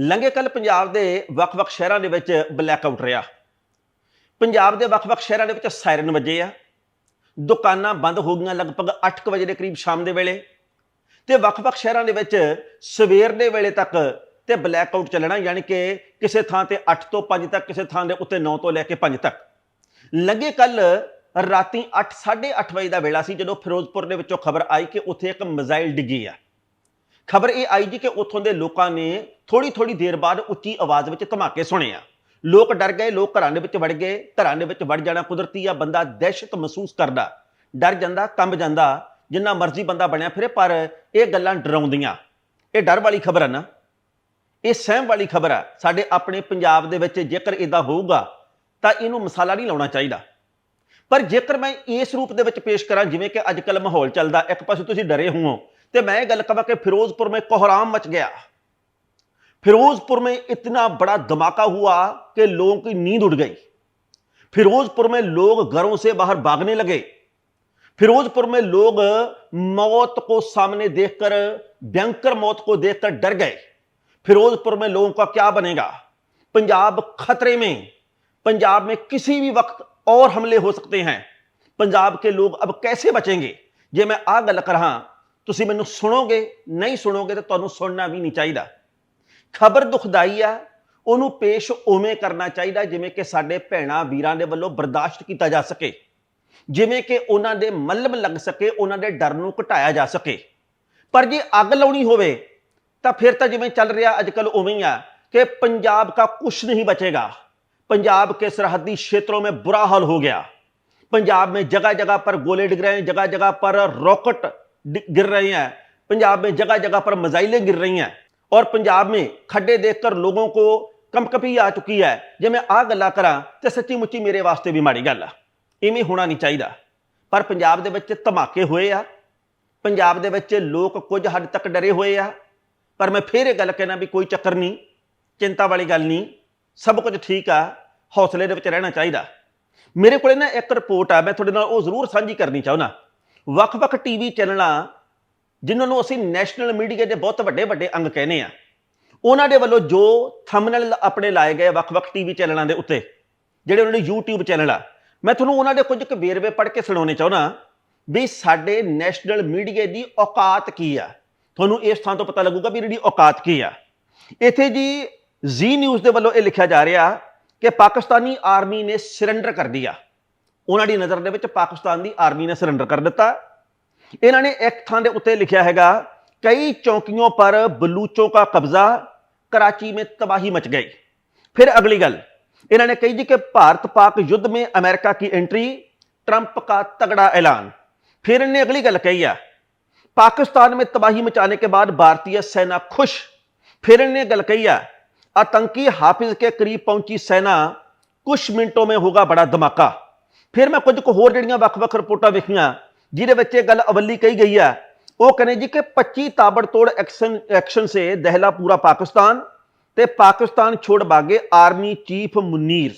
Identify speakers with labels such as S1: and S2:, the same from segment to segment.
S1: ਲੰਘੇ ਕੱਲ ਪੰਜਾਬ ਦੇ ਵੱਖ-ਵੱਖ ਸ਼ਹਿਰਾਂ ਦੇ ਵਿੱਚ ਬਲੈਕ ਆਊਟ ਰਿਹਾ। ਪੰਜਾਬ ਦੇ ਵੱਖ-ਵੱਖ ਸ਼ਹਿਰਾਂ ਦੇ ਵਿੱਚ ਸਾਇਰਨ ਵੱਜੇ ਆ। ਦੁਕਾਨਾਂ ਬੰਦ ਹੋ ਗਈਆਂ ਲਗਭਗ 8:00 ਵਜੇ ਦੇ ਕਰੀਬ ਸ਼ਾਮ ਦੇ ਵੇਲੇ। ਤੇ ਵੱਖ-ਵੱਖ ਸ਼ਹਿਰਾਂ ਦੇ ਵਿੱਚ ਸਵੇਰ ਦੇ ਵੇਲੇ ਤੱਕ ਤੇ ਬਲੈਕਆਊਟ ਚੱਲਣਾ, ਯਾਨੀ ਕਿ ਕਿਸੇ ਥਾਂ ਤੇ 8 ਤੋਂ 5 ਤੱਕ, ਕਿਸੇ ਥਾਂ ਦੇ ਉੱਤੇ 9 ਤੋਂ ਲੈ ਕੇ 5 ਤੱਕ। ਲੱਗੇ ਕੱਲ ਰਾਤੀ 8:30 ਵਜੇ ਦਾ ਵੇਲਾ ਸੀ, ਜਦੋਂ ਫਿਰੋਜ਼ਪੁਰ ਦੇ ਵਿੱਚੋਂ ਖਬਰ ਆਈ ਕਿ ਉੱਥੇ ਇੱਕ ਮਿਜ਼ਾਈਲ ਡਿੱਗੀ ਆ। ਖਬਰ ਇਹ ਆਈ ਜੀ ਕਿ ਉੱਥੋਂ ਦੇ ਲੋਕਾਂ ਨੇ ਥੋੜੀ ਥੋੜੀ ਦੇਰ ਬਾਅਦ ਉੱਚੀ ਆਵਾਜ਼ ਵਿੱਚ ਧਮਾਕੇ ਸੁਣੇ ਆ। ਲੋਕ ਡਰ ਗਏ, ਲੋਕ ਘਰਾਂ ਦੇ ਵਿੱਚ ਵੜ ਗਏ, ਘਰਾਂ ਦੇ ਵਿੱਚ ਵੜ ਜਾਣਾ ਕੁਦਰਤੀ ਆ, ਬੰਦਾ ਦਹਿਸ਼ਤ ਮਹਿਸੂਸ ਕਰਦਾ। ਡਰ ਜਾਂਦਾ, ਕੰਬ ਜਾਂਦਾ, ਜਿੰਨਾ ਮਰਜ਼ੀ ਬੰਦਾ ਬਣਿਆ ਫਿਰੇ, ਪਰ ਇਹ ਗੱਲਾਂ ਡਰਾਉਂਦੀਆਂ। ਇਹ ਡਰ ਵਾਲੀ ਖਬਰ ਆ ਨਾ। ਇਹ ਸਹਿਮ ਵਾਲੀ ਖਬਰ ਆ। ਸਾਡੇ ਆਪਣੇ ਪੰਜਾਬ ਦੇ ਵਿੱਚ ਜੇਕਰ ਇਦਾਂ ਹੋਊਗਾ, ਤਾਂ ਇਹਨੂੰ ਮਸਾਲਾ ਨਹੀਂ ਲਾਉਣਾ ਚਾਹੀਦਾ। ਪਰ ਜੇਕਰ ਮੈਂ ਇਸ ਰੂਪ ਦੇ ਵਿੱਚ ਪੇਸ਼ ਕਰਾਂ, ਜਿਵੇਂ ਕਿ ਅੱਜ ਅੱਜਕੱਲ ਮਾਹੌਲ ਚੱਲਦਾ, ਇੱਕ ਪਾਸੇ ਤੁਸੀਂ ਡਰੇ ਹੋ ਤੇ ਮੈਂ ਇਹ ਗੱਲ ਕਹਾਂ ਕਿ ਫਿਰੋਜ਼ਪੁਰ ਮੇ ਕੋਹਰਾਮ ਮਚ ਗਿਆ। फिरोजपुर में इतना बड़ा धमाका हुआ कि लोगों की नींद उड़ गई फिरोजपुर में लोग घरों से बाहर भागने लगे फिरोजपुर में लोग मौत को सामने देखकर भयंकर मौत को देखकर डर गए फिरोजपुर में लोगों का क्या बनेगा पंजाब खतरे में पंजाब में किसी भी वक्त और हमले हो सकते हैं पंजाब के लोग अब कैसे बचेंगे ਜੇ ਮੈਂ ਆ ਗੱਲ ਕਰਾਂ ਤੁਸੀਂ ਮੈਨੂੰ ਸੁਣੋਗੇ ਨਹੀਂ ਸੁਣੋਗੇ ਤਾਂ ਤੁਹਾਨੂੰ ਸੁਣਨਾ ਵੀ ਨਹੀਂ ਚਾਹੀਦਾ ਖਬਰ ਦੁਖਦਾਈ ਆ ਉਹਨੂੰ ਪੇਸ਼ ਉਵੇਂ ਕਰਨਾ ਚਾਹੀਦਾ ਜਿਵੇਂ ਕਿ ਸਾਡੇ ਭੈਣਾ ਵੀਰਾਂ ਦੇ ਵੱਲੋਂ ਬਰਦਾਸ਼ਤ ਕੀਤਾ ਜਾ ਸਕੇ ਜਿਵੇਂ ਕਿ ਉਹਨਾਂ ਦੇ ਮੱਲਮ ਲੱਗ ਸਕੇ ਉਹਨਾਂ ਦੇ ਡਰ ਨੂੰ ਘਟਾਇਆ ਜਾ ਸਕੇ ਪਰ ਜੇ ਅੱਗ ਲਾਉਣੀ ਹੋਵੇ ਤਾਂ ਫਿਰ ਤਾਂ ਜਿਵੇਂ ਚੱਲ ਰਿਹਾ ਅੱਜ ਕੱਲ ਉਵੇਂ ਹੀ ਆ ਕਿ पंजाब का कुछ नहीं बचेगा पंजाब के सरहदी क्षेत्रों में बुरा हाल हो गया पंजाब में जगह जगह पर गोले डिग रहे हैं जगह जगह पर रॉकेट डि- गिर रहे हैं पंजाब में जगह जगह पर मिसाइलें गिर रही हैं और पंजाब में खड्डे देखकर लोगों को कंपकपी आ चुकी है ਜੇ ਮੈਂ ਆ ਗੱਲਾਂ ਕਰਾਂ ਤੇ ਸੱਚੀ ਮੁੱਚੀ ਮੇਰੇ ਵਾਸਤੇ ਵੀ ਮਾੜੀ ਗੱਲ ਆ ਇਵੇਂ ਹੋਣਾ ਨਹੀਂ ਚਾਹੀਦਾ ਪਰ ਪੰਜਾਬ ਦੇ ਵਿੱਚ ਧਮਾਕੇ ਹੋਏ ਆ ਪੰਜਾਬ ਦੇ ਵਿੱਚ ਲੋਕ ਕੁਝ ਹੱਦ ਤੱਕ ਡਰੇ ਹੋਏ ਆ ਪਰ ਮੈਂ ਫੇਰ ਇਹ ਗੱਲ ਕਹਿਣਾ ਵੀ ਕੋਈ ਚੱਕਰ ਨਹੀਂ ਚਿੰਤਾ ਵਾਲੀ ਗੱਲ ਨਹੀਂ ਸਭ ਕੁਝ ਠੀਕ ਆ ਹੌਸਲੇ ਦੇ ਵਿੱਚ ਰਹਿਣਾ ਚਾਹੀਦਾ ਮੇਰੇ ਕੋਲੇ ਨਾ ਇੱਕ ਰਿਪੋਰਟ ਆ ਮੈਂ ਤੁਹਾਡੇ ਨਾਲ ਉਹ ਜ਼ਰੂਰ ਸਾਂਝੀ ਕਰਨੀ ਚਾਹੁੰਦਾ ਵੱਖ-ਵੱਖ ਟੀਵੀ ਚੈਨਲਾਂ ਜਿਨ੍ਹਾਂ ਨੂੰ ਅਸੀਂ ਨੈਸ਼ਨਲ ਮੀਡੀਆ ਦੇ ਬਹੁਤ ਵੱਡੇ ਵੱਡੇ ਅੰਗ ਕਹਿੰਦੇ ਆ ਉਹਨਾਂ ਦੇ ਵੱਲੋਂ ਜੋ ਥੰਬਨੇਲ ਆਪਣੇ ਲਾਏ ਗਏ ਵੱਖ-ਵੱਖ ਟੀਵੀ ਚੈਨਲਾਂ ਦੇ ਉੱਤੇ, ਜਿਹੜੇ ਉਹਨਾਂ ਦੇ YouTube ਚੈਨਲ ਆ, ਮੈਂ ਤੁਹਾਨੂੰ ਉਹਨਾਂ ਦੇ ਕੁਝ ਕੁ ਵੇਰਵੇ ਪੜ੍ਹ ਕੇ ਸੁਣਾਉਣੇ ਚਾਹੁੰਦਾ ਵੀ ਸਾਡੇ ਨੈਸ਼ਨਲ ਮੀਡੀਆ ਦੀ ਔਕਾਤ ਕੀ ਆ। ਤੁਹਾਨੂੰ ਇਸ ਥਾਂ ਤੋਂ ਪਤਾ ਲੱਗੂਗਾ ਵੀ ਇਹਦੀ ਔਕਾਤ ਕੀ ਆ। ਇੱਥੇ ਜੀ ਜ਼ੀ ਨਿਊਜ਼ ਦੇ ਵੱਲੋਂ ਇਹ ਲਿਖਿਆ ਜਾ ਰਿਹਾ ਕਿ ਪਾਕਿਸਤਾਨੀ ਆਰਮੀ ਨੇ ਸਰੈਂਡਰ ਕਰ ਦਿਆ ਉਹਨਾਂ ਦੀ ਨਜ਼ਰ ਦੇ ਵਿੱਚ ਪਾਕਿਸਤਾਨ ਦੀ ਆਰਮੀ ਨੇ ਸਰੈਂਡਰ ਕਰ ਦਿੱਤਾ। ਇਹਨਾਂ ਨੇ ਇੱਕ ਥਾਂ ਦੇ ਉੱਤੇ ਲਿਖਿਆ ਹੈਗਾ ਕਈ ਚੌਕੀਆਂ ਪਰ ਬਲੂਚੋਂ ਦਾ ਕਬਜ਼ਾ कराची में तबाही मच गई फिर अगली गल इन्होंने कही जी कि भारत पाक युद्ध में अमेरिका की एंट्री ट्रंप का तगड़ा ऐलान फिर इन्हें अगली गल कही है पाकिस्तान में तबाही मचाने के बाद भारतीय सेना खुश फिर इन्हें गल कही है आतंकी हाफिज के करीब पहुंची सेना कुछ मिनटों में होगा बड़ा धमाका फिर मैं कुछ को होर जड़िया वक् वक् रिपोर्टा वेखिया ਜਿਹਦੇ ਵਿੱਚ ਇਹ ਗੱਲ ਅਵੱਲੀ ਕਹੀ ਗਈ ਹੈ, ਉਹ ਕਹਿੰਦੇ ਜੀ ਕਿ 25 ਤਾਬੜਤੋੜ ਐਕਸ਼ਨ ਐਕਸ਼ਨ ਸੇ ਦਹਿਲਾ ਪੂਰਾ ਪਾਕਿਸਤਾਨ ਤੇ ਪਾਕਿਸਤਾਨ ਛੋੜ ਬਾਗੇ ਆਰਮੀ ਚੀਫ ਮੁਨੀਰ।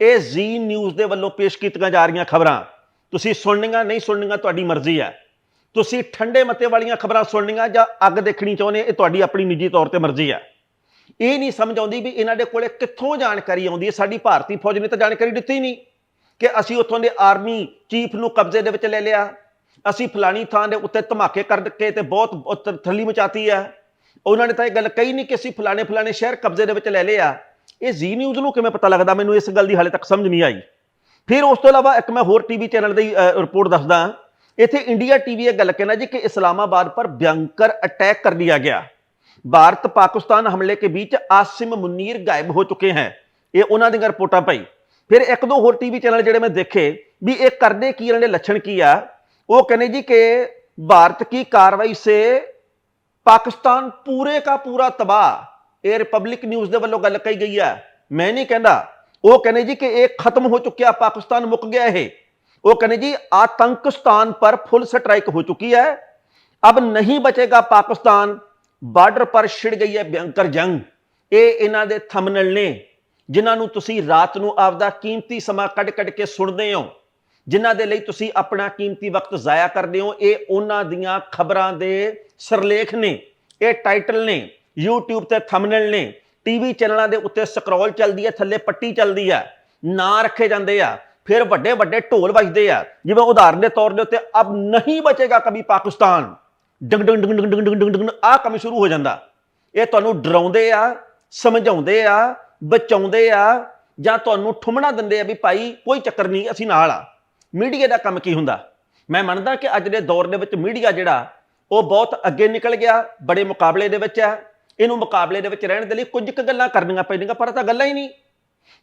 S1: ਇਹ ਜ਼ੀ ਨਿਊਜ਼ ਦੇ ਵੱਲੋਂ ਪੇਸ਼ ਕੀਤੀਆਂ ਜਾ ਰਹੀਆਂ ਖਬਰਾਂ। ਤੁਸੀਂ ਸੁਣਨੀਆਂ, ਨਹੀਂ ਸੁਣਨੀਆਂ, ਤੁਹਾਡੀ ਮਰਜ਼ੀ ਹੈ। ਤੁਸੀਂ ਠੰਡੇ ਮਤੇ ਵਾਲੀਆਂ ਖਬਰਾਂ ਸੁਣਨੀਆਂ ਜਾਂ ਅੱਗ ਦੇਖਣੀ ਚਾਹੁੰਦੇ, ਇਹ ਤੁਹਾਡੀ ਆਪਣੀ ਨਿੱਜੀ ਤੌਰ ਤੇ ਮਰਜ਼ੀ ਹੈ। ਇਹ ਨਹੀਂ ਸਮਝ ਆਉਂਦੀ ਵੀ ਇਹਨਾਂ ਦੇ ਕੋਲੇ ਕਿੱਥੋਂ ਜਾਣਕਾਰੀ ਆਉਂਦੀ ਹੈ, ਸਾਡੀ ਭਾਰਤੀ ਫੌਜ ਨੇ ਤਾਂ ਜਾਣਕਾਰੀ ਦਿੱਤੀ ਹੀ ਨਹੀਂ। ਕਿ ਅਸੀਂ ਉੱਥੋਂ ਦੇ ਆਰਮੀ ਚੀਫ ਨੂੰ ਕਬਜ਼ੇ ਦੇ ਵਿੱਚ ਲੈ ਲਿਆ। ਅਸੀਂ ਫਲਾਣੀ ਥਾਂ ਦੇ ਉੱਤੇ ਧਮਾਕੇ ਕਰਕੇ ਤੇ ਬਹੁਤ ਥੱਲੀ ਮਚਾਤੀ ਆ ਉਹਨਾਂ ਨੇ ਤਾਂ ਇਹ ਗੱਲ ਕਹੀ ਨਹੀਂ ਕਿ ਅਸੀਂ ਫਲਾਣੇ ਫਲਾਣੇ ਸ਼ਹਿਰ ਕਬਜ਼ੇ ਦੇ ਵਿੱਚ ਲੈ ਲਿਆ। ਇਹ ਜ਼ੀ ਨਿਊਜ਼ ਨੂੰ ਕਿਵੇਂ ਪਤਾ ਲੱਗਦਾ? ਮੈਨੂੰ ਇਸ ਗੱਲ ਦੀ ਹਾਲੇ ਤੱਕ ਸਮਝ ਨਹੀਂ ਆਈ। ਫਿਰ ਉਸ ਤੋਂ ਇਲਾਵਾ ਇੱਕ ਮੈਂ ਹੋਰ ਟੀਵੀ ਚੈਨਲ ਦੀ ਰਿਪੋਰਟ ਦੱਸਦਾ। ਇੱਥੇ ਇੰਡੀਆ ਟੀਵੀ ਇਹ ਗੱਲ ਕਹਿੰਦਾ ਜੀ ਕਿ ਇਸਲਾਮਾਬਾਦ ਪਰ ਭਿਆੰਕਰ ਅਟੈਕ ਕਰ ਲਿਆ ਗਿਆ। ਭਾਰਤ ਪਾਕਿਸਤਾਨ ਹਮਲੇ ਕੇ ਵਿੱਚ ਆਸਿਮ ਮੁਨੀਰ ਗਾਇਬ ਹੋ ਚੁੱਕੇ ਹਨ ਇਹ ਉਹਨਾਂ ਦੀਆਂ ਰਿਪੋਰਟਾਂ ਪਈ। ਫਿਰ ਇੱਕ ਦੋ ਹੋਰ ਟੀਵੀ ਚੈਨਲ ਜਿਹੜੇ ਮੈਂ ਦੇਖੇ ਵੀ ਇਹ ਕਰਦੇ ਕੀ ਇਹਨਾਂ ਦੇ ਲੱਛਣ ਕੀ ਆ? ਉਹ ਕਹਿੰਦੇ ਜੀ ਕਿ ਭਾਰਤ ਕੀ ਕਾਰਵਾਈ ਸੇ ਪਾਕਿਸਤਾਨ ਪੂਰੇ ਦਾ ਪੂਰਾ ਤਬਾਹ। ਇਹ ਰਿਪਬਲਿਕ ਨਿਊਜ਼ ਦੇ ਵੱਲੋਂ ਗੱਲ ਕਹੀ ਗਈ ਆ। ਮੈਂ ਨਹੀਂ ਕਹਿੰਦਾ। ਉਹ ਕਹਿੰਦੇ ਜੀ ਕਿ ਇਹ ਖਤਮ ਹੋ ਚੁੱਕਿਆ, ਪਾਕਿਸਤਾਨ ਮੁੱਕ ਗਿਆ ਇਹ। ਉਹ ਕਹਿੰਦੇ ਜੀ ਆਤੰਕਸਤਾਨ ਪਰ ਫੁੱਲ ਸਟ੍ਰਾਈਕ ਹੋ ਚੁੱਕੀ ਹੈ। ਅਬ ਨਹੀਂ ਬਚੇਗਾ ਪਾਕਿਸਤਾਨ। ਬਾਰਡਰ ਪਰ ਛਿੜ ਗਈ ਹੈ ਭਿਆੰਕਰ ਜੰਗ। ਇਹ ਇਹਨਾਂ ਦੇ ਥੰਬਨੇਲ ਨੇ। ਜਿਨ੍ਹਾਂ ਨੂੰ ਤੁਸੀਂ ਰਾਤ ਨੂੰ ਆਪਦਾ ਕੀਮਤੀ ਸਮਾਂ ਕੱਢ-ਕੱਢ ਕੇ ਸੁਣਦੇ ਹੋ, ਜਿਨ੍ਹਾਂ ਦੇ ਲਈ ਤੁਸੀਂ ਆਪਣਾ ਕੀਮਤੀ ਵਕਤ ਜ਼ਾਇਆ ਕਰਦੇ ਹੋ, ਇਹ ਉਹਨਾਂ ਦੀਆਂ ਖਬਰਾਂ ਦੇ ਸਰਲੇਖ ਨੇ, ਇਹ ਟਾਈਟਲ ਨੇ, YouTube ਤੇ ਥੰਬਨੇਲ ਨੇ ਟੀਵੀ ਚੈਨਲਾਂ ਦੇ ਉੱਤੇ ਸਕਰੋਲ ਚੱਲਦੀ ਹੈ, ਥੱਲੇ ਪੱਟੀ ਚੱਲਦੀ ਹੈ, ਨਾਂ ਰੱਖੇ ਜਾਂਦੇ ਆ, ਫਿਰ ਵੱਡੇ ਵੱਡੇ ਢੋਲ ਵੱਜਦੇ ਆ, ਜਿਵੇਂ ਉਦਾਹਰਨ ਦੇ ਤੌਰ ਦੇ ਉੱਤੇ, ਅਬ ਨਹੀਂ ਬਚੇਗਾ ਕभी ਪਾਕਿਸਤਾਨ, ਡੰਗ ਡੰਗ ਡੰਗ ਡੰਗ ਡੰਗ ਡੰਗ ਡੰਗ ਆ ਕੰਮ ਸ਼ੁਰੂ ਹੋ ਜਾਂਦਾ। ਇਹ ਤੁਹਾਨੂੰ ਡਰਾਉਂਦੇ ਆ, ਸਮਝਾਉਂਦੇ ਆ ਬਚਾਉਂਦੇ ਆ ਜਾਂ ਤੁਹਾਨੂੰ ਠੁਮਣਾ ਦਿੰਦੇ ਆ ਵੀ ਭਾਈ ਕੋਈ ਚੱਕਰ ਨਹੀਂ, ਅਸੀਂ ਨਾਲ ਆ। ਮੀਡੀਆ ਦਾ ਕੰਮ ਕੀ ਹੁੰਦਾ? ਮੈਂ ਮੰਨਦਾ ਕਿ ਅੱਜ ਦੇ ਦੌਰ ਦੇ ਵਿੱਚ ਮੀਡੀਆ ਜਿਹੜਾ, ਉਹ ਬਹੁਤ ਅੱਗੇ ਨਿਕਲ ਗਿਆ, ਬੜੇ ਮੁਕਾਬਲੇ ਦੇ ਵਿੱਚ ਹੈ ਇਹਨੂੰ ਮੁਕਾਬਲੇ ਦੇ ਵਿੱਚ ਰਹਿਣ ਦੇ ਲਈ ਕੁਝ ਕੁ ਗੱਲਾਂ ਕਰਨੀਆਂ ਪੈਣੀਆਂ ਪਰ ਤਾਂ ਗੱਲਾਂ ਹੀ ਨਹੀਂ।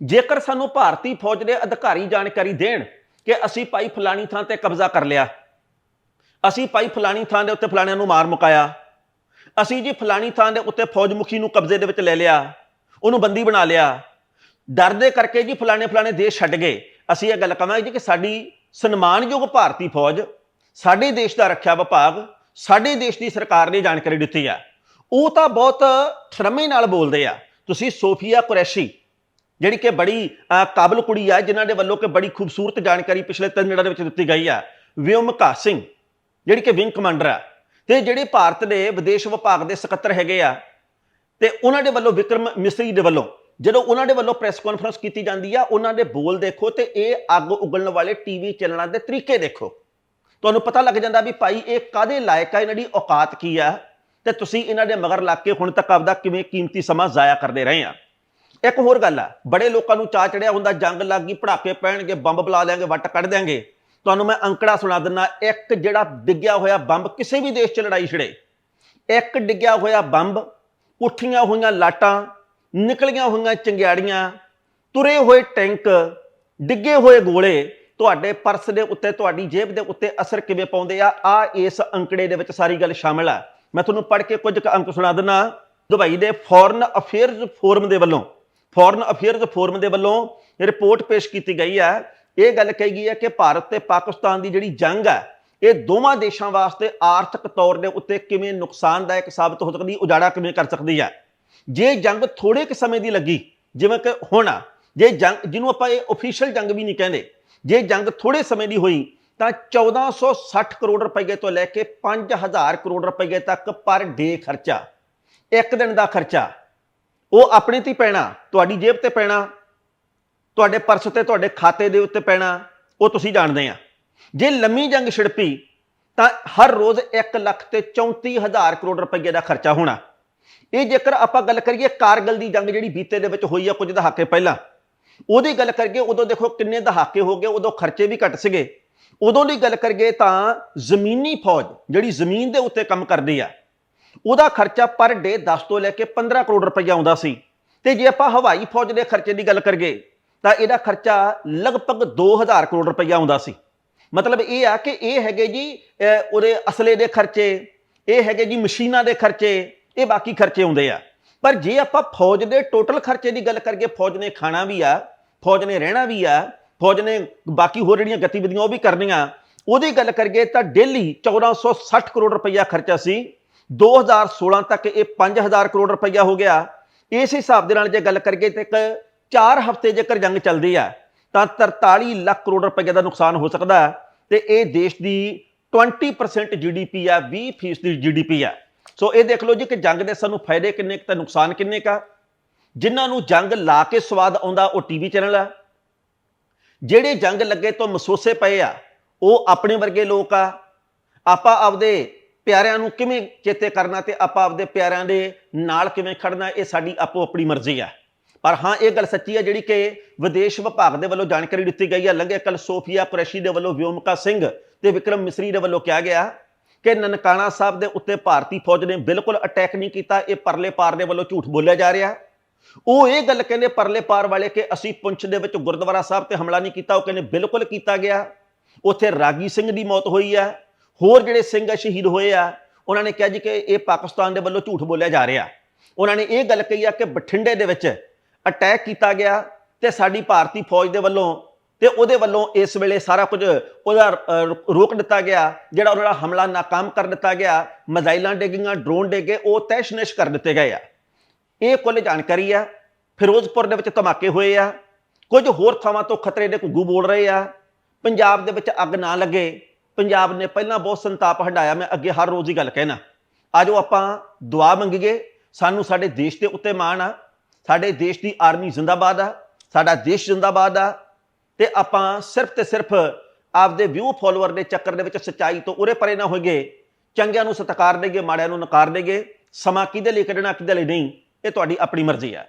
S1: ਜੇਕਰ ਸਾਨੂੰ ਭਾਰਤੀ ਫੌਜ ਦੇ ਅਧਿਕਾਰੀ ਜਾਣਕਾਰੀ ਦੇਣ ਕਿ ਅਸੀਂ ਭਾਈ ਫਲਾਣੀ ਥਾਂ ਤੇ ਕਬਜ਼ਾ ਕਰ ਲਿਆ, ਅਸੀਂ ਭਾਈ ਫਲਾਣੀ ਥਾਂ ਦੇ ਉੱਤੇ ਫਲਾਣਿਆਂ ਨੂੰ ਮਾਰ ਮੁਕਾਇਆ, ਅਸੀਂ ਜੀ ਫਲਾਣੀ ਥਾਂ ਦੇ ਉੱਤੇ ਫੌਜ ਮੁਖੀ ਨੂੰ ਕਬਜ਼ੇ ਦੇ ਵਿੱਚ ਲੈ ਲਿਆ ਉਹਨੂੰ ਬੰਦੀ ਬਣਾ ਲਿਆ। ਡਰ ਦੇ ਕਰਕੇ ਜੀ ਫਲਾਣੇ ਫਲਾਣੇ ਦੇਸ਼ ਛੱਡ ਗਏ। ਅਸੀਂ ਇਹ ਗੱਲ ਕਵਾਂਗੇ ਜੀ ਕਿ ਸਾਡੀ ਸਨਮਾਨਯੋਗ ਭਾਰਤੀ ਫੌਜ, ਸਾਡੇ ਦੇਸ਼ ਦਾ ਰੱਖਿਆ ਵਿਭਾਗ, ਸਾਡੇ ਦੇਸ਼ ਦੀ ਸਰਕਾਰ ਨੇ ਜਾਣਕਾਰੀ ਦਿੱਤੀ ਆ। ਉਹ ਤਾਂ ਬਹੁਤ ਠਰਮੇ ਨਾਲ ਬੋਲਦੇ ਆ। ਤੁਸੀਂ ਸੋਫੀਆ ਕੁਰੈਸ਼ੀ, ਜਿਹੜੀ ਕਿ ਬੜੀ ਕਾਬਲ ਕੁੜੀ ਆ, ਜਿਨ੍ਹਾਂ ਦੇ ਵੱਲੋਂ ਕਿ ਬੜੀ ਖੂਬਸੂਰਤ ਜਾਣਕਾਰੀ ਪਿਛਲੇ ਤਿੰਨ ਦਿਨਾਂ ਦੇ ਵਿੱਚ ਦਿੱਤੀ ਗਈ ਆ। ਵਿਉਮਕਾ ਸਿੰਘ, ਜਿਹੜੀ ਕਿ ਵਿੰਗ ਕਮਾਂਡਰ ਆ। ਤੇ ਜਿਹੜੇ ਭਾਰਤ ਦੇ ਵਿਦੇਸ਼ ਵਿਭਾਗ ਦੇ ਸਕੱਤਰ ਹੈਗੇ ਆ ਤੇ ਉਹਨਾਂ ਦੇ ਵੱਲੋਂ ਵਿਕਰਮ ਮਿਸਰੀ ਦੇ ਵੱਲੋਂ, ਜਦੋਂ ਉਹਨਾਂ ਦੇ ਵੱਲੋਂ ਪ੍ਰੈਸ ਕਾਨਫਰੰਸ ਕੀਤੀ ਜਾਂਦੀ ਆ, ਉਹਨਾਂ ਦੇ ਬੋਲ ਦੇਖੋ ਤੇ ਇਹ ਅੱਗ ਉਗਲਣ ਵਾਲੇ ਟੀਵੀ ਚੈਨਲਾਂ ਦੇ ਤਰੀਕੇ ਦੇਖੋ। ਤੁਹਾਨੂੰ ਪਤਾ ਲੱਗ ਜਾਂਦਾ ਵੀ ਭਾਈ ਇਹ ਕਾਦੇ ਲਾਇਕ ਆ, ਇਹਨਾਂ ਦੀ ਔਕਾਤ ਕੀ ਆ? ਤੇ ਤੁਸੀਂ ਇਹਨਾਂ ਦੇ ਮਗਰ ਲੱਗ ਕੇ ਹੁਣ ਤੱਕ ਆਪਦਾ ਕਿਵੇਂ ਕੀਮਤੀ ਸਮਾਂ ਜ਼ਾਇਆ ਕਰਦੇ ਰਹੇ ਆ? ਇੱਕ ਹੋਰ ਗੱਲ ਆ, ਬੜੇ ਲੋਕਾਂ ਨੂੰ ਚਾਹ ਚੜਿਆ ਹੁੰਦਾ, ਜੰਗ ਲੱਗ ਗਈ, ਪੜਾਕੇ ਪੈਣਗੇ, ਬੰਬ ਬੁਲਾ ਲਿਆਂਗੇ ਵੱਟ ਕੱਢ ਦਿਆਂਗੇ। ਤੁਹਾਨੂੰ ਮੈਂ ਅੰਕੜਾ ਸੁਣਾ ਦਿੰਦਾ ਇੱਕ ਜਿਹੜਾ ਡਿੱਗਿਆ ਹੋਇਆ ਬੰਬ ਕਿਸੇ ਵੀ ਦੇਸ਼ 'ਚ ਲੜਾਈ ਛਿੜੇ। ਇੱਕ ਡਿੱਗਿਆ ਹੋਇਆ ਬੰਬ ਉੱਠੀਆਂ ਹੋਈਆਂ ਲਾਟਾਂ, ਨਿਕਲੀਆਂ ਹੋਈਆਂ ਚੰਗਿਆੜੀਆਂ, ਤੁਰੇ ਹੋਏ ਟੈਂਕ, ਡਿੱਗੇ ਹੋਏ ਗੋਲੇ ਤੁਹਾਡੇ ਪਰਸ ਦੇ ਉੱਤੇ, ਤੁਹਾਡੀ ਜੇਬ ਦੇ ਉੱਤੇ ਅਸਰ ਕਿਵੇਂ ਪਾਉਂਦੇ ਆ? ਆ ਇਸ ਅੰਕੜੇ ਦੇ ਵਿੱਚ ਸਾਰੀ ਗੱਲ ਸ਼ਾਮਿਲ ਆ। ਮੈਂ ਤੁਹਾਨੂੰ ਪੜ੍ਹ ਕੇ ਕੁਝ ਕੁ ਅੰਕ ਸੁਣਾ ਦਿੰਦਾ ਦੁਬਈ ਦੇ ਫੋਰਨ ਅਫੇਅਰਜ਼ ਫੋਰਮ ਦੇ ਵੱਲੋਂ ਫੋਰਨ ਅਫੇਅਰਜ਼ ਫੋਰਮ ਦੇ ਵੱਲੋਂ ਰਿਪੋਰਟ ਪੇਸ਼ ਕੀਤੀ ਗਈ ਹੈ ਇਹ ਗੱਲ ਕਹੀ ਗਈ ਹੈ ਕਿ ਭਾਰਤ ਤੇ ਪਾਕਿਸਤਾਨ ਦੀ ਜਿਹੜੀ ਜੰਗ ਹੈ ਇਹ ਦੋਵਾਂ ਦੇਸ਼ਾਂ ਵਾਸਤੇ ਆਰਥਿਕ ਤੌਰ ਦੇ ਉੱਤੇ ਕਿਵੇਂ ਨੁਕਸਾਨਦਾਇਕ ਸਾਬਤ ਹੋ ਸਕਦੀ, ਉਜਾੜਾ ਕਿਵੇਂ ਕਰ ਸਕਦੀ ਹੈ? ਜੇ ਜੰਗ ਥੋੜੇ ਕੁ ਸਮੇਂ ਦੀ ਲੱਗੀ, ਜਿਵੇਂ ਕਿ ਹੁਣ ਜੇ ਜੰਗ, ਜਿਹਨੂੰ ਆਪਾਂ ਇਹ ਅਫੀਸ਼ੀਅਲ ਜੰਗ ਵੀ ਨਹੀਂ ਕਹਿੰਦੇ, ਜੇ ਜੰਗ ਥੋੜੇ ਸਮੇਂ ਦੀ ਹੋਈ, ਤਾਂ 1460 ਕਰੋੜ ਰੁਪਏ ਤੋਂ ਲੈ ਕੇ 5000 ਕਰੋੜ ਰੁਪਏ ਤੱਕ ਪਰ ਡੇ ਖਰਚਾ, ਇੱਕ ਦਿਨ ਦਾ ਖਰਚਾ। ਉਹ ਆਪਣੇ ਤੇ ਪੈਣਾ, ਤੁਹਾਡੀ ਜੇਬ ਤੇ ਪੈਣਾ, ਤੁਹਾਡੇ ਪਰਸ ਤੇ, ਤੁਹਾਡੇ ਖਾਤੇ ਦੇ ਉੱਤੇ ਪੈਣਾ, ਉਹ ਤੁਸੀਂ ਜਾਣਦੇ ਆ। ਜੇ ਲੰਮੀ ਜੰਗ ਛਿੜਪੀ, ਤਾਂ ਹਰ ਰੋਜ਼ 1 ਲੱਖ ਤੇ 34000 ਕਰੋੜ ਰੁਪਏ ਦਾ ਖਰਚਾ ਹੋਣਾ। ਇਹ ਜੇਕਰ ਆਪਾਂ ਗੱਲ ਕਰੀਏ ਕਾਰਗਲ ਦੀ ਜੰਗ ਜਿਹੜੀ ਬੀਤੇ ਦੇ ਵਿੱਚ ਹੋਈ ਆ ਕੁਝ ਦਹਾਕੇ ਪਹਿਲਾਂ, ਉਹਦੀ ਗੱਲ ਕਰੀਏ ਉਦੋਂ ਦੇਖੋ ਕਿੰਨੇ ਦਹਾਕੇ ਹੋ ਗਏ, ਉਦੋਂ ਖਰਚੇ ਵੀ ਘੱਟ ਸੀਗੇ। ਉਦੋਂ ਦੀ ਗੱਲ ਕਰੀਏ ਤਾਂ ਜ਼ਮੀਨੀ ਫੌਜ ਜਿਹੜੀ ਜ਼ਮੀਨ ਦੇ ਉੱਤੇ ਕੰਮ ਕਰਦੀ ਆ, ਉਹਦਾ ਖਰਚਾ ਪਰ ਡੇ 10 ਤੋਂ ਲੈ ਕੇ 15 ਕਰੋੜ ਰੁਪਏ ਆਉਂਦਾ ਸੀ। ਤੇ ਜੇ ਆਪਾਂ ਹਵਾਈ ਫੌਜ ਦੇ ਖਰਚੇ ਦੀ ਗੱਲ ਕਰੀਏ, ਤਾਂ ਇਹਦਾ ਖਰਚਾ ਲਗਭਗ 2000 ਕਰੋੜ ਰੁਪਏ ਆਉਂਦਾ ਸੀ। ਮਤਲਬ ਇਹ ਆ ਕਿ ਇਹ ਹੈਗੇ ਜੀ ਉਹਦੇ ਅਸਲੇ ਦੇ ਖਰਚੇ, ਇਹ ਹੈਗੇ ਜੀ ਮਸ਼ੀਨਾਂ ਦੇ ਖਰਚੇ, ਇਹ ਬਾਕੀ ਖਰਚੇ ਆਉਂਦੇ ਆ। ਪਰ ਜੇ ਆਪਾਂ ਫੌਜ ਦੇ ਟੋਟਲ ਖਰਚੇ ਦੀ ਗੱਲ ਕਰੀਏ, ਫੌਜ ਨੇ ਖਾਣਾ ਵੀ ਆ, ਫੌਜ ਨੇ ਰਹਿਣਾ ਵੀ ਆ, ਫੌਜ ਨੇ ਬਾਕੀ ਹੋਰ ਜਿਹੜੀਆਂ ਗਤੀਵਿਧੀਆਂ ਉਹ ਵੀ ਕਰਨੀਆਂ, ਉਹਦੀ ਗੱਲ ਕਰੀਏ ਤਾਂ ਡੇਲੀ 1460 ਕਰੋੜ ਰੁਪਈਆ ਖਰਚਾ ਸੀ। 2016 ਤੱਕ ਇਹ 5000 ਕਰੋੜ ਰੁਪਈਆ ਹੋ ਗਿਆ। ਇਸ ਹਿਸਾਬ ਦੇ ਨਾਲ ਜੇ ਗੱਲ ਕਰੀਏ ਤੇ ਇੱਕ 4 ਹਫ਼ਤੇ ਜੇਕਰ ਜੰਗ ਚੱਲਦੀ ਆ ਤਾਂ 43 ਲੱਖ ਕਰੋੜ ਰੁਪਏ ਦਾ ਨੁਕਸਾਨ ਹੋ ਸਕਦਾ ਹੈ ਤੇ ਇਹ ਦੇਸ਼ ਦੀ 20% ਜੀਡੀਪੀ ਆ 20% ਦੀ ਜੀਡੀਪੀ ਆ। ਸੋ ਇਹ ਦੇਖ ਲਓ ਜੀ ਕਿ ਜੰਗ ਦੇ ਸਾਨੂੰ ਫਾਇਦੇ ਕਿੰਨੇ ਕੁ ਤੇ ਨੁਕਸਾਨ ਕਿੰਨੇ ਕਾ ਜਿਨ੍ਹਾਂ ਨੂੰ ਜੰਗ ਲਾ ਕੇ ਸਵਾਦ ਆਉਂਦਾ ਉਹ ਟੀਵੀ ਚੈਨਲ ਆ। ਜਿਹੜੇ ਜੰਗ ਲੱਗੇ ਤੋਂ ਮਸੋਸੇ ਪਏ ਆ, ਉਹ ਆਪਣੇ ਵਰਗੇ ਲੋਕ ਆ। ਆਪਾਂ ਆਪਦੇ ਪਿਆਰਿਆਂ ਨੂੰ ਕਿਵੇਂ ਚੇਤੇ ਕਰਨਾ ਤੇ ਆਪਾਂ ਆਪਦੇ ਪਿਆਰਿਆਂ ਦੇ ਨਾਲ ਕਿਵੇਂ ਖੜਨਾ, ਇਹ ਸਾਡੀ ਆਪੋ ਆਪਣੀ ਮਰਜ਼ੀ ਆ। ਪਰ ਹਾਂ, ਇਹ ਗੱਲ ਸੱਚੀ ਹੈ ਜਿਹੜੀ ਕਿ ਵਿਦੇਸ਼ ਵਿਭਾਗ ਦੇ ਵੱਲੋਂ ਜਾਣਕਾਰੀ ਦਿੱਤੀ ਗਈ ਹੈ। ਲੰਘੇ ਕੱਲ ਸੋਫੀਆ ਕੁਰੈਸ਼ੀ ਦੇ ਵੱਲੋਂ ਵਿਓਮਕਾ ਸਿੰਘ ਤੇ ਵਿਕਰਮ ਮਿਸਰੀ ਦੇ ਵੱਲੋਂ ਕਿਹਾ ਗਿਆ ਕਿ ਨਨਕਾਣਾ ਸਾਹਿਬ ਦੇ ਉੱਤੇ ਭਾਰਤੀ ਫੌਜ ਨੇ ਬਿਲਕੁਲ ਅਟੈਕ ਨਹੀਂ ਕੀਤਾ। ਇਹ ਪਰਲੇ ਪਾਰ ਦੇ ਵੱਲੋਂ ਝੂਠ ਬੋਲਿਆ ਜਾ ਰਿਹਾ। ਉਹ ਇਹ ਗੱਲ ਕਹਿੰਦੇ ਪਰਲੇ ਪਾਰ ਵਾਲੇ ਕਿ ਅਸੀਂ ਪੁੰਛ ਦੇ ਵਿੱਚ ਗੁਰਦੁਆਰਾ ਸਾਹਿਬ ਤੇ ਹਮਲਾ ਨਹੀਂ ਕੀਤਾ, ਉਹ ਕਹਿੰਦੇ ਬਿਲਕੁਲ ਕੀਤਾ ਗਿਆ। ਉੱਥੇ ਰਾਗੀ ਸਿੰਘ ਦੀ ਮੌਤ ਹੋਈ ਆ। ਹੋਰ ਜਿਹੜੇ ਸਿੰਘ ਸ਼ਹੀਦ ਹੋਏ ਆ, ਉਹਨਾਂ ਨੇ ਕਿਹਾ ਜੀ ਕਿ ਇਹ ਪਾਕਿਸਤਾਨ ਦੇ ਵੱਲੋਂ ਝੂਠ ਬੋਲਿਆ ਜਾ ਰਿਹਾ। ਉਹਨਾਂ ਨੇ ਇਹ ਗੱਲ ਕਹੀ ਆ ਕਿ ਬਠਿੰਡੇ ਦੇ ਵਿੱਚ ਅਟੈਕ ਕੀਤਾ ਗਿਆ ਤੇ ਸਾਡੀ ਭਾਰਤੀ ਫੌਜ ਦੇ ਵੱਲੋਂ ਤੇ ਉਹਦੇ ਵੱਲੋਂ ਇਸ ਵੇਲੇ ਸਾਰਾ ਕੁਝ ਉਹਦਾ ਰੋਕ ਦਿੱਤਾ ਗਿਆ, ਜਿਹੜਾ ਉਹਨਾਂ ਦਾ ਹਮਲਾ ਨਾਕਾਮ ਕਰ ਦਿੱਤਾ ਗਿਆ, ਮਜ਼ਾਈਲਾਂ ਡੇਗੀਆਂ ਡਰੋਨ ਡੇਗੇ, ਉਹ ਤੈਅਨੈਸ਼ ਕਰ ਦਿੱਤੇ ਗਏ ਆ। ਇਹ ਕੁੱਲ ਜਾਣਕਾਰੀ ਆ, ਫਿਰੋਜ਼ਪੁਰ ਦੇ ਵਿੱਚ ਧਮਾਕੇ ਹੋਏ ਆ, ਕੁਝ ਹੋਰ ਥਾਵਾਂ ਤੋਂ ਖਤਰੇ ਦੇ ਘੁੱਗੂ ਬੋਲ ਰਹੇ ਆ, ਪੰਜਾਬ ਦੇ ਵਿੱਚ ਅੱਗ ਨਾ ਲੱਗੇ, ਪੰਜਾਬ ਨੇ ਪਹਿਲਾਂ ਬਹੁਤ ਸੰਤਾਪ ਹਟਾਇਆ ਮੈਂ ਅੱਗੇ ਹਰ ਰੋਜ਼ ਹੀ ਗੱਲ ਕਹਿਣਾ ਆਜੋ ਆਪਾਂ ਦੁਆ ਮੰਗੀਏ, ਸਾਨੂੰ ਸਾਡੇ ਦੇਸ਼ ਦੇ ਉੱਤੇ ਮਾਣ ਆ ਸਾਡੇ ਦੇਸ਼ ਦੀ ਆਰਮੀ ਜ਼ਿੰਦਾਬਾਦ ਆ, ਸਾਡਾ ਦੇਸ਼ ਜ਼ਿੰਦਾਬਾਦ ਆ, ਤੇ ਆਪਾਂ ਸਿਰਫ ਤੇ ਸਿਰਫ ਆਪਦੇ ਵਿਊ ਫਾਲੋਅਰ ਦੇ ਚੱਕਰ ਦੇ ਵਿੱਚ ਸੱਚਾਈ ਤੋਂ ਉਰੇ ਪਰੇ ਨਾ ਹੋਈਏ, ਚੰਗਿਆਂ ਨੂੰ ਸਤਿਕਾਰ ਦੇਗੇ ਮਾੜਿਆਂ ਨੂੰ ਨਕਾਰ ਦੇਗੇ ਸਮਾਂ ਕਿਹਦੇ ਲਈ ਕੱਢਣਾ, ਕਿਹਦੇ ਲਈ ਨਹੀਂ, ਇਹ ਤੁਹਾਡੀ ਆਪਣੀ ਮਰਜ਼ੀ ਹੈ